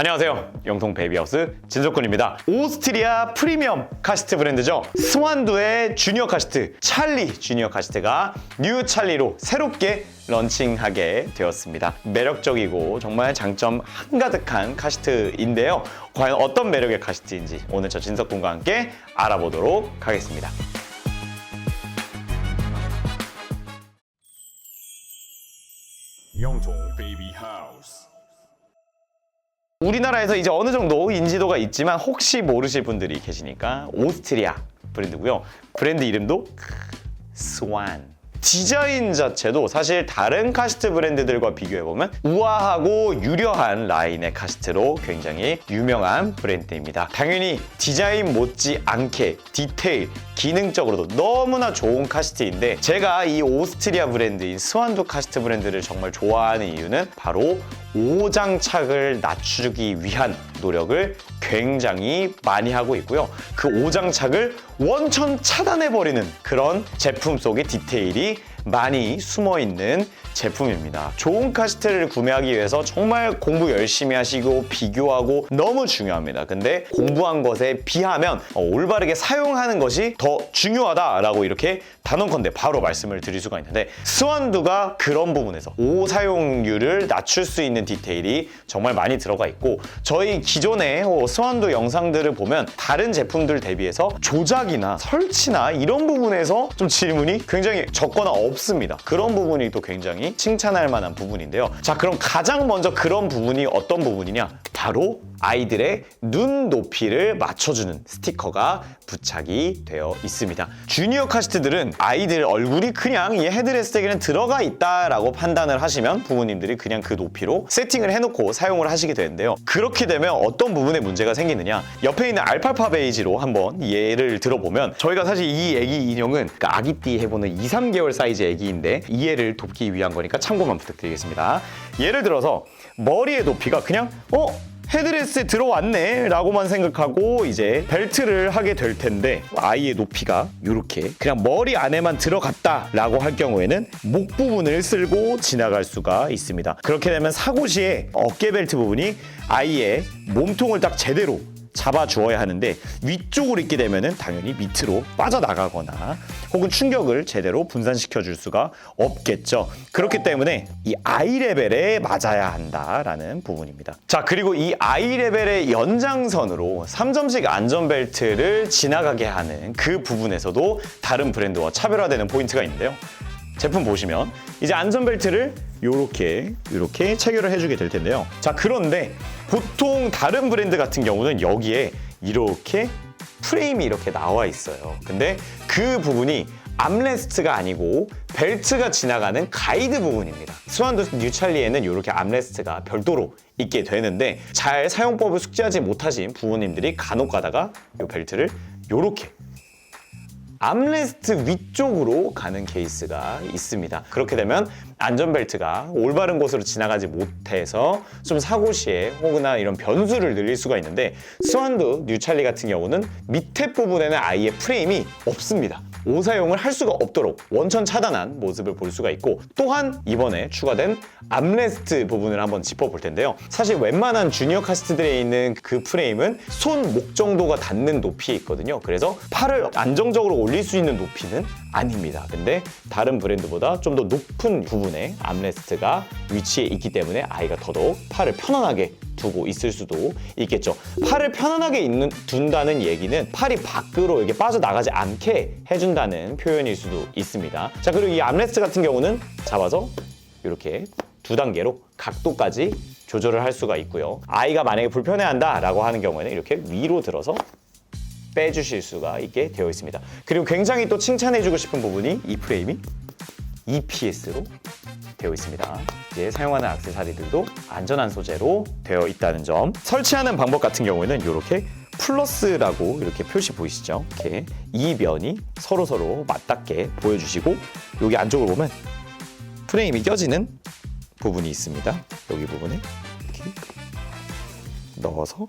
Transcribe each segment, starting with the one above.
안녕하세요. 영통 베이비하우스 진석군입니다. 오스트리아 프리미엄 카시트 브랜드죠. 스완두의 주니어 카시트, 찰리 주니어 카시트가 뉴 찰리로 새롭게 런칭하게 되었습니다. 매력적이고 정말 장점 한가득한 카시트인데요. 과연 어떤 매력의 카시트인지 오늘 저 진석군과 함께 알아보도록 하겠습니다. 영통 베이비 하우스 우리나라에서 이제 어느 정도 인지도가 있지만 혹시 모르실 분들이 계시니까 오스트리아 브랜드고요. 브랜드 이름도 스완. 디자인 자체도 사실 다른 카시트 브랜드들과 비교해보면 우아하고 유려한 라인의 카시트로 굉장히 유명한 브랜드입니다. 당연히 디자인 못지 않게 디테일, 기능적으로도 너무나 좋은 카시트인데 제가 이 오스트리아 브랜드인 스완도 카시트 브랜드를 정말 좋아하는 이유는 바로 오장착을 낮추기 위한 노력을 굉장히 많이 하고 있고요. 그 오장착을 원천 차단해버리는 그런 제품 속의 디테일이 많이 숨어 있는 제품입니다. 좋은 카시트를 구매하기 위해서 정말 공부 열심히 하시고 비교하고 너무 중요합니다. 근데 공부한 것에 비하면 어, 올바르게 사용하는 것이 더 중요하다라고 이렇게 단언컨대 바로 말씀을 드릴 수가 있는데 스완두가 그런 부분에서 오 사용률을 낮출 수 있는 디테일이 정말 많이 들어가 있고 저희 기존의 어, 스완두 영상들을 보면 다른 제품들 대비해서 조작이나 설치나 이런 부분에서 좀 질문이 굉장히 적거나 없습니다. 그런 부분이 또 굉장히 칭찬할 만한 부분인데요. 자, 그럼 가장 먼저 그런 부분이 어떤 부분이냐? 바로 아이들의 눈 높이를 맞춰주는 스티커가 부착이 되어 있습니다. 주니어 카시트들은 아이들 얼굴이 그냥 이 헤드레스트에게는 들어가 있다라고 판단을 하시면 부모님들이 그냥 그 높이로 세팅을 해놓고 사용을 하시게 되는데요. 그렇게 되면 어떤 부분에 문제가 생기느냐? 옆에 있는 알파파 베이지로 한번 예를 들어보면 저희가 사실 이 애기 인형은 그 아기띠 해보는 2, 3개월 사이즈 애기인데 이해를 돕기 위한 거니까 참고만 부탁드리겠습니다. 예를 들어서 머리의 높이가 그냥 어? 헤드레스에 들어왔네 라고만 생각하고 이제 벨트를 하게 될 텐데 아이의 높이가 이렇게 그냥 머리 안에만 들어갔다 라고 할 경우에는 목 부분을 쓸고 지나갈 수가 있습니다. 그렇게 되면 사고 시에 어깨 벨트 부분이 아이의 몸통을 딱 제대로 잡아 주어야 하는데 위쪽으로 있게 되면은 당연히 밑으로 빠져나가거나 혹은 충격을 제대로 분산시켜 줄 수가 없겠죠. 그렇기 때문에 이 아이 레벨에 맞아야 한다라는 부분입니다. 자, 그리고 이 아이 레벨의 연장선으로 3점식 안전벨트를 지나가게 하는 그 부분에서도 다른 브랜드와 차별화되는 포인트가 있는데요. 제품 보시면 이제 안전벨트를 이렇게 이렇게 체결을 해주게 될 텐데요. 자 그런데 보통 다른 브랜드 같은 경우는 여기에 이렇게 프레임이 이렇게 나와 있어요. 근데 그 부분이 암레스트가 아니고 벨트가 지나가는 가이드 부분입니다. 스완도 뉴찰리에는 이렇게 암레스트가 별도로 있게 되는데 잘 사용법을 숙지하지 못하신 부모님들이 간혹 가다가 이 벨트를 이렇게 암레스트 위쪽으로 가는 케이스가 있습니다. 그렇게 되면 안전벨트가 올바른 곳으로 지나가지 못해서 좀 사고 시에 혹은나 이런 변수를 늘릴 수가 있는데 스완드 뉴찰리 같은 경우는 밑에 부분에는 아예 프레임이 없습니다. 오사용을 할 수가 없도록 원천 차단한 모습을 볼 수가 있고 또한 이번에 추가된 암레스트 부분을 한번 짚어볼 텐데요. 사실 웬만한 주니어 카스트들에 있는 그 프레임은 손 목 정도가 닿는 높이에 있거든요. 그래서 팔을 안정적으로 올릴 수 있는 높이는 아닙니다. 근데 다른 브랜드보다 좀 더 높은 부분에 암레스트가 위치해 있기 때문에 아이가 더더욱 팔을 편안하게 두고 있을 수도 있겠죠. 팔을 편안하게 있는, 둔다는 얘기는 팔이 밖으로 이렇게 빠져나가지 않게 해준다는 표현일 수도 있습니다. 자, 그리고 이 암레스트 같은 경우는 잡아서 이렇게 두 단계로 각도까지 조절을 할 수가 있고요. 아이가 만약에 불편해한다라고 하는 경우에는 이렇게 위로 들어서 빼주실 수가 있게 되어 있습니다. 그리고 굉장히 또 칭찬해주고 싶은 부분이 이 프레임이 EPS로 되어 있습니다. 이제 사용하는 악세사리들도 안전한 소재로 되어 있다는 점. 설치하는 방법 같은 경우에는 이렇게 플러스라고 이렇게 표시 보이시죠? 이렇게 이 면이 서로 서로 맞닿게 보여주시고 여기 안쪽으로 보면 프레임이 껴지는 부분이 있습니다. 여기 부분에 이렇게 넣어서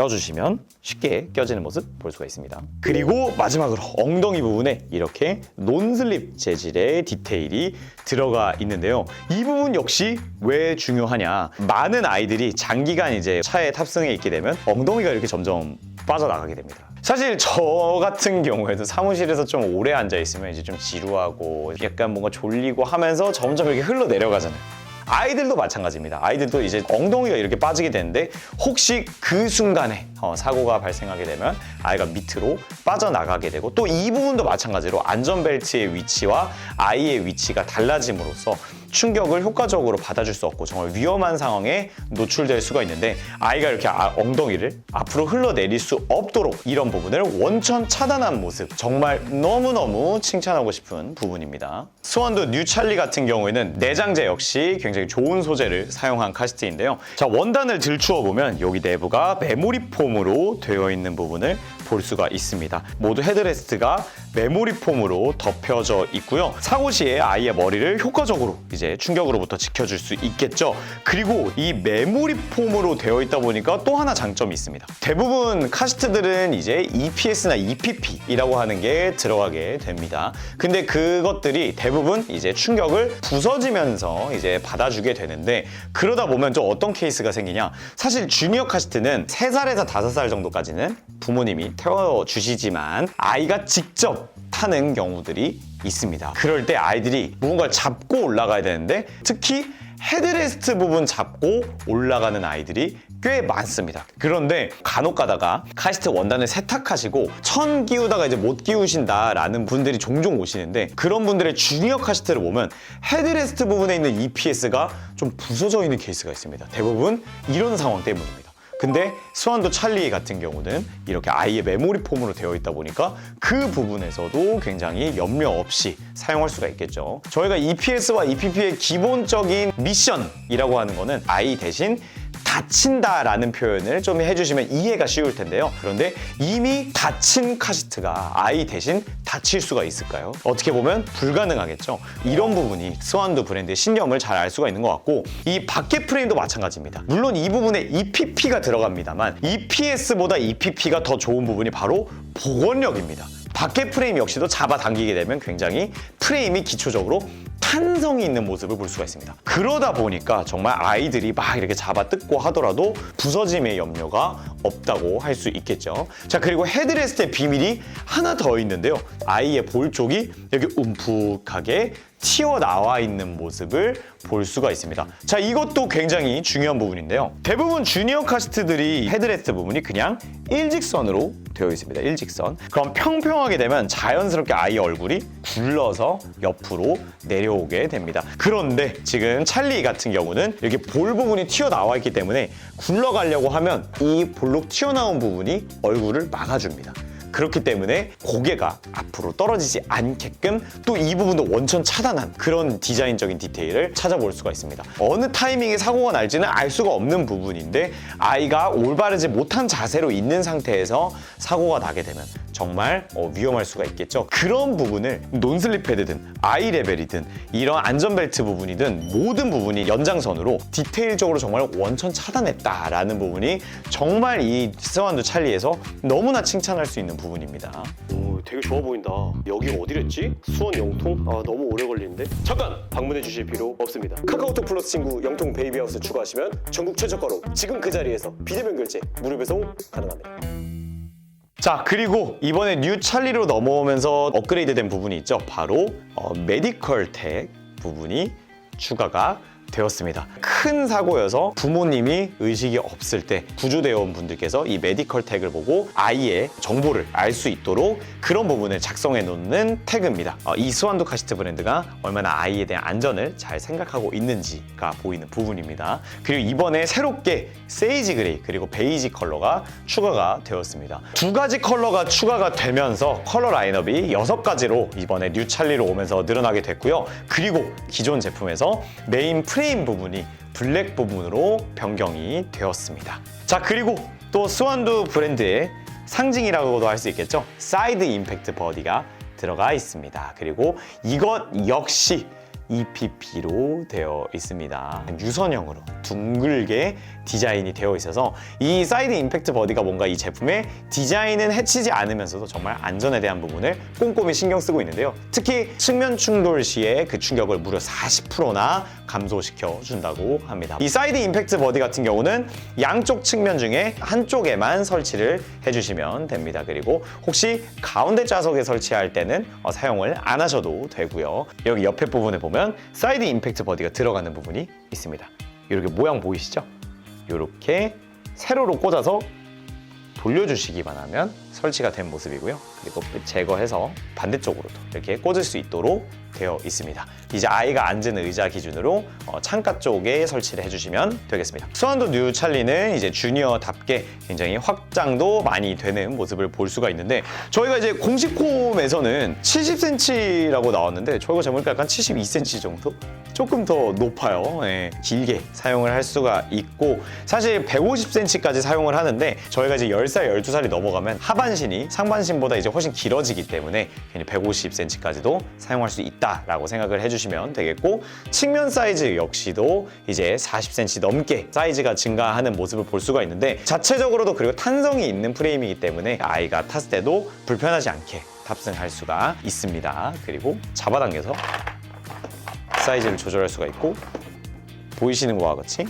껴주시면 쉽게 껴지는 모습 볼 수가 있습니다. 그리고 마지막으로 엉덩이 부분에 이렇게 논슬립 재질의 디테일이 들어가 있는데요. 이 부분 역시 왜 중요하냐? 많은 아이들이 장기간 이제 차에 탑승해 있게 되면 엉덩이가 이렇게 점점 빠져나가게 됩니다. 사실 저 같은 경우에도 사무실에서 좀 오래 앉아 있으면 이제 좀 지루하고 약간 뭔가 졸리고 하면서 점점 이렇게 흘러 내려가잖아요. 아이들도 마찬가지입니다. 아이들도 이제 엉덩이가 이렇게 빠지게 되는데 혹시 그 순간에 어, 사고가 발생하게 되면 아이가 밑으로 빠져나가게 되고 또 이 부분도 마찬가지로 안전벨트의 위치와 아이의 위치가 달라짐으로써 충격을 효과적으로 받아줄 수 없고 정말 위험한 상황에 노출될 수가 있는데 아이가 이렇게 아- 엉덩이를 앞으로 흘러내릴 수 없도록 이런 부분을 원천 차단한 모습 정말 너무너무 칭찬하고 싶은 부분입니다. 스완도 뉴찰리 같은 경우에는 내장재 역시 굉장히 좋은 소재를 사용한 카시트인데요. 자 원단을 들추어 보면 여기 내부가 메모리 폼으로 되어 있는 부분을 볼 수가 있습니다. 모두 헤드레스트가 메모리 폼으로 덮여져 있고요. 사고 시에 아이의 머리를 효과적으로 이제 충격으로부터 지켜줄 수 있겠죠. 그리고 이 메모리 폼으로 되어 있다 보니까 또 하나 장점이 있습니다. 대부분 카시트들은 이제 EPS나 EPP이라고 하는 게 들어가게 됩니다. 근데 그것들이 대부분 이제 충격을 부서지면서 이제 받아주게 되는데 그러다 보면 좀 어떤 케이스가 생기냐? 사실 주니어 카시트는 3살에서 5살 정도까지는 부모님이 태워주시지만 아이가 직접 타는 경우들이 있습니다. 그럴 때 아이들이 무언가를 잡고 올라가야 되는데 특히 헤드레스트 부분 잡고 올라가는 아이들이 꽤 많습니다. 그런데 간혹 가다가 카시트 원단을 세탁하시고 천 끼우다가 이제 못 끼우신다라는 분들이 종종 오시는데 그런 분들의 주니어 카시트를 보면 헤드레스트 부분에 있는 EPS가 좀 부서져 있는 케이스가 있습니다. 대부분 이런 상황 때문입니다. 근데 스완도 찰리 같은 경우는 이렇게 아이의 메모리 폼으로 되어 있다 보니까 그 부분에서도 굉장히 염려 없이 사용할 수가 있겠죠. 저희가 EPS와 EPP의 기본적인 미션이라고 하는 거는 아이 대신 다친다라는 표현을 좀 해주시면 이해가 쉬울 텐데요. 그런데 이미 다친 카시트가 아이 대신 다칠 수가 있을까요? 어떻게 보면 불가능하겠죠. 이런 부분이 스완도 브랜드의 신념을 잘 알 수가 있는 것 같고 이 밖에 프레임도 마찬가지입니다. 물론 이 부분에 EPP가 들어갑니다만 EPS보다 EPP가 더 좋은 부분이 바로 복원력입니다. 밖에 프레임 역시도 잡아당기게 되면 굉장히 프레임이 기초적으로 탄성이 있는 모습을 볼 수가 있습니다. 그러다 보니까 정말 아이들이 막 이렇게 잡아 뜯고 하더라도 부서짐의 염려가 없다고 할 수 있겠죠. 자, 그리고 헤드레스트의 비밀이 하나 더 있는데요. 아이의 볼 쪽이 여기 움푹하게 튀어나와 있는 모습을 볼 수가 있습니다. 자, 이것도 굉장히 중요한 부분인데요. 대부분 주니어 카시트들이 헤드레스트 부분이 그냥 일직선으로 되어 있습니다. 일직선. 그럼 평평하게 되면 자연스럽게 아이 얼굴이 굴러서 옆으로 내려오게 됩니다. 그런데 지금 찰리 같은 경우는 이렇게 볼 부분이 튀어나와 있기 때문에 굴러가려고 하면 이 볼록 튀어나온 부분이 얼굴을 막아줍니다. 그렇기 때문에 고개가 앞으로 떨어지지 않게끔 또 이 부분도 원천 차단한 그런 디자인적인 디테일을 찾아볼 수가 있습니다. 어느 타이밍에 사고가 날지는 알 수가 없는 부분인데 아이가 올바르지 못한 자세로 있는 상태에서 사고가 나게 되면 정말 어, 위험할 수가 있겠죠. 그런 부분을 논슬립 패드든 아이 레벨이든 이런 안전벨트 부분이든 모든 부분이 연장선으로 디테일적으로 정말 원천 차단했다라는 부분이 정말 이 스완드 찰리에서 너무나 칭찬할 수 있는 부분입니다. 오, 되게 좋아 보인다. 여기가 어디랬지? 수원 영통? 아 너무 오래 걸리는데. 잠깐 방문해 주실 필요 없습니다. 카카오톡 플러스 친구 영통 베이비하우스 추가하시면 전국 최저가로 지금 그 자리에서 비대면 결제 무료 배송 가능합니다. 자 그리고 이번에 뉴 찰리로 넘어오면서 업그레이드된 부분이 있죠. 바로 어, 메디컬 택 부분이 추가가 되었습니다. 큰 사고여서 부모님이 의식이 없을 때 구조대원 분들께서 이 메디컬 택을 보고 아이의 정보를 알 수 있도록 그런 부분을 작성해 놓는 태그입니다. 어, 이 스완도 카시트 브랜드가 얼마나 아이에 대한 안전을 잘 생각하고 있는지가 보이는 부분입니다. 그리고 이번에 새롭게 세이지 그레이 그리고 베이지 컬러가 추가가 되었습니다. 두 가지 컬러가 추가가 되면서 컬러 라인업이 여섯 가지로 이번에 뉴 찰리로 오면서 늘어나게 됐고요. 그리고 기존 제품에서 메인 프 레임 부분이 블랙 부분으로 변경이 되었습니다. 자 그리고 또 스완두 브랜드의 상징이라고도 할 수 있겠죠. 사이드 임팩트 버디가 들어가 있습니다. 그리고 이것 역시 EPP로 되어 있습니다. 유선형으로 둥글게 디자인이 되어 있어서 이 사이드 임팩트 버디가 뭔가 이 제품의 디자인은 해치지 않으면서도 정말 안전에 대한 부분을 꼼꼼히 신경 쓰고 있는데요. 특히 측면 충돌 시에 그 충격을 무려 40%나 감소시켜 준다고 합니다. 이 사이드 임팩트 버디 같은 경우는 양쪽 측면 중에 한쪽에만 설치를 해주시면 됩니다. 그리고 혹시 가운데 좌석에 설치할 때는 어, 사용을 안 하셔도 되고요. 여기 옆에 부분에 보면 사이드 임팩트 버디가 들어가는 부분이 있습니다. 이렇게 모양 보이시죠? 이렇게 세로로 꽂아서 돌려주시기만 하면 설치가 된 모습이고요. 그리고 제거해서 반대쪽으로도 이렇게 꽂을 수 있도록 되어 있습니다. 이제 아이가 앉은 의자 기준으로 어, 창가 쪽에 설치를 해주시면 되겠습니다. 수완도 뉴 찰리는 이제 주니어답게 굉장히 확장도 많이 되는 모습을 볼 수가 있는데 저희가 이제 공식 홈에서는 70cm라고 나왔는데 저희가 제보니까 약간 72cm 정도? 조금 더 높아요. 예, 길게 사용을 할 수가 있고 사실 150cm까지 사용을 하는데 저희가 이제 10살, 12살이 넘어가면 하반 신이 상반신보다 이제 훨씬 길어지기 때문에 150cm까지도 사용할 수 있다라고 생각을 해주시면 되겠고 측면 사이즈 역시도 이제 40cm 넘게 사이즈가 증가하는 모습을 볼 수가 있는데 자체적으로도 그리고 탄성이 있는 프레임이기 때문에 아이가 탔을 때도 불편하지 않게 탑승할 수가 있습니다. 그리고 잡아당겨서 사이즈를 조절할 수가 있고 보이시는 것과 같이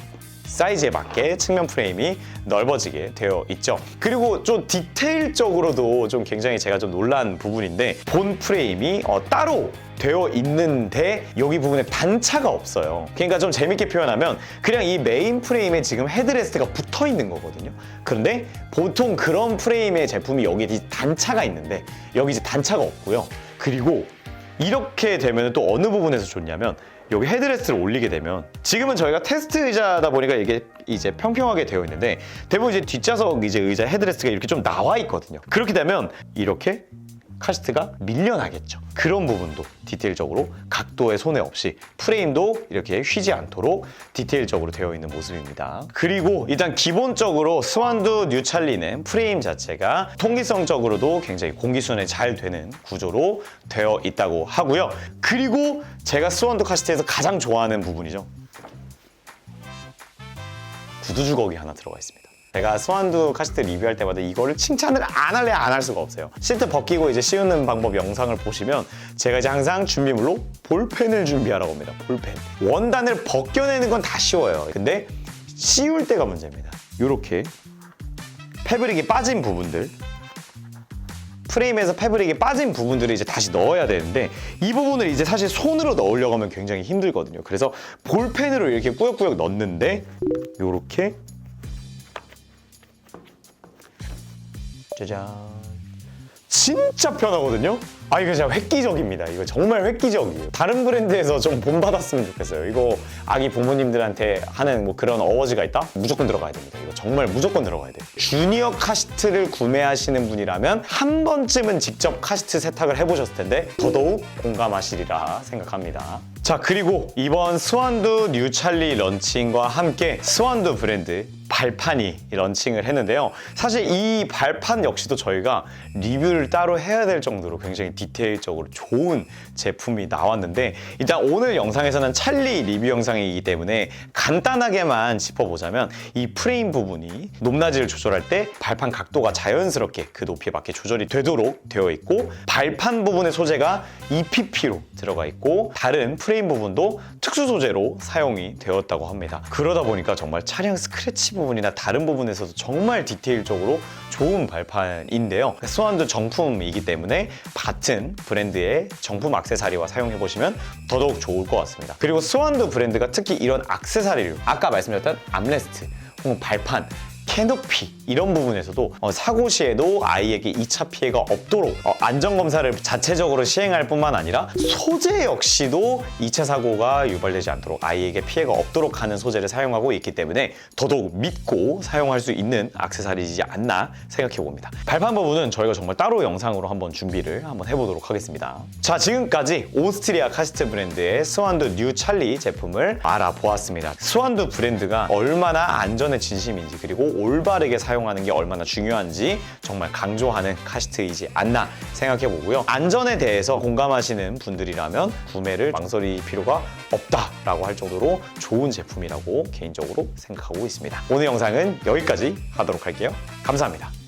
사이즈에 맞게 측면 프레임이 넓어지게 되어 있죠. 그리고 좀 디테일적으로도 좀 굉장히 제가 좀 놀란 부분인데 본 프레임이 어, 따로 되어 있는데 여기 부분에 단차가 없어요. 그러니까 좀 재밌게 표현하면 그냥 이 메인 프레임에 지금 헤드레스트가 붙어 있는 거거든요. 그런데 보통 그런 프레임의 제품이 여기 이 단차가 있는데 여기 이제 단차가 없고요. 그리고 이렇게 되면 또 어느 부분에서 좋냐면 여기 헤드레스트를 올리게 되면 지금은 저희가 테스트 의자다 보니까 이게 이제 평평하게 되어 있는데 대부분 이제 뒷좌석 이제 의자 헤드레스트가 이렇게 좀 나와 있거든요. 그렇게 되면 이렇게 카시트가 밀려나겠죠. 그런 부분도 디테일적으로 각도의 손해 없이 프레임도 이렇게 휘지 않도록 디테일적으로 되어 있는 모습입니다. 그리고 일단 기본적으로 스완두 뉴찰리는 프레임 자체가 통기성적으로도 굉장히 공기순환이 잘 되는 구조로 되어 있다고 하고요. 그리고 제가 스완두 카시트에서 가장 좋아하는 부분이죠. 구두 주걱이 하나 들어가 있습니다. 제가 스완두 카시트 리뷰할 때마다 이거를 칭찬을 안 할래 안 할 수가 없어요. 시트 벗기고 이제 씌우는 방법 영상을 보시면 제가 이제 항상 준비물로 볼펜을 준비하라고 합니다. 볼펜. 원단을 벗겨내는 건 다 쉬워요. 근데 씌울 때가 문제입니다. 이렇게 패브릭이 빠진 부분들 프레임에서 패브릭이 빠진 부분들을 이제 다시 넣어야 되는데 이 부분을 이제 사실 손으로 넣으려고 하면 굉장히 힘들거든요. 그래서 볼펜으로 이렇게 꾸역꾸역 넣는데 이렇게 짜잔 진짜 편하거든요. 아 이거 진짜 획기적입니다. 이거 정말 획기적이에요. 다른 브랜드에서 좀 본받았으면 좋겠어요. 이거 아기 부모님들한테 하는 뭐 그런 어워즈가 있다? 무조건 들어가야 됩니다. 이거 정말 무조건 들어가야 돼요. 주니어 카시트를 구매하시는 분이라면 한 번쯤은 직접 카시트 세탁을 해보셨을 텐데 더더욱 공감하시리라 생각합니다. 자 그리고 이번 스완두 뉴찰리 런칭과 함께 스완두 브랜드 발판이 런칭을 했는데요. 사실 이 발판 역시도 저희가 리뷰를 따로 해야 될 정도로 굉장히 디테일적으로 좋은 제품이 나왔는데 일단 오늘 영상에서는 찰리 리뷰 영상이기 때문에 간단하게만 짚어보자면 이 프레임 부분이 높낮이를 조절할 때 발판 각도가 자연스럽게 그 높이에 맞게 조절이 되도록 되어 있고 발판 부분의 소재가 EPP로 들어가 있고 다른 프레임 부분도 특수 소재로 사용이 되었다고 합니다. 그러다 보니까 정말 차량 스크래치 부분이나 다른 부분에서도 정말 디테일적으로 좋은 발판인데요. 스완도 정품이기 때문에 같은 브랜드의 정품 악세사리와 사용해 보시면 더더욱 좋을 것 같습니다. 그리고 스완도 브랜드가 특히 이런 악세사리를 아까 말씀드렸던 암레스트 혹은 발판 캐노피 이런 부분에서도 어, 사고 시에도 아이에게 2차 피해가 없도록 어, 안전 검사를 자체적으로 시행할 뿐만 아니라 소재 역시도 2차 사고가 유발되지 않도록 아이에게 피해가 없도록 하는 소재를 사용하고 있기 때문에 더더욱 믿고 사용할 수 있는 악세사리이지 않나 생각해 봅니다. 발판 부분은 저희가 정말 따로 영상으로 한번 준비를 한번 해보도록 하겠습니다. 자 지금까지 오스트리아 카시트 브랜드의 스완두 뉴 찰리 제품을 알아보았습니다. 스완두 브랜드가 얼마나 안전에 진심인지 그리고 올바르게 사용 사용하는 게 얼마나 중요한지 정말 강조하는 카시트이지 않나 생각해 보고요. 안전에 대해서 공감하시는 분들이라면 구매를 망설일 필요가 없다라고 할 정도로 좋은 제품이라고 개인적으로 생각하고 있습니다. 오늘 영상은 여기까지 하도록 할게요. 감사합니다.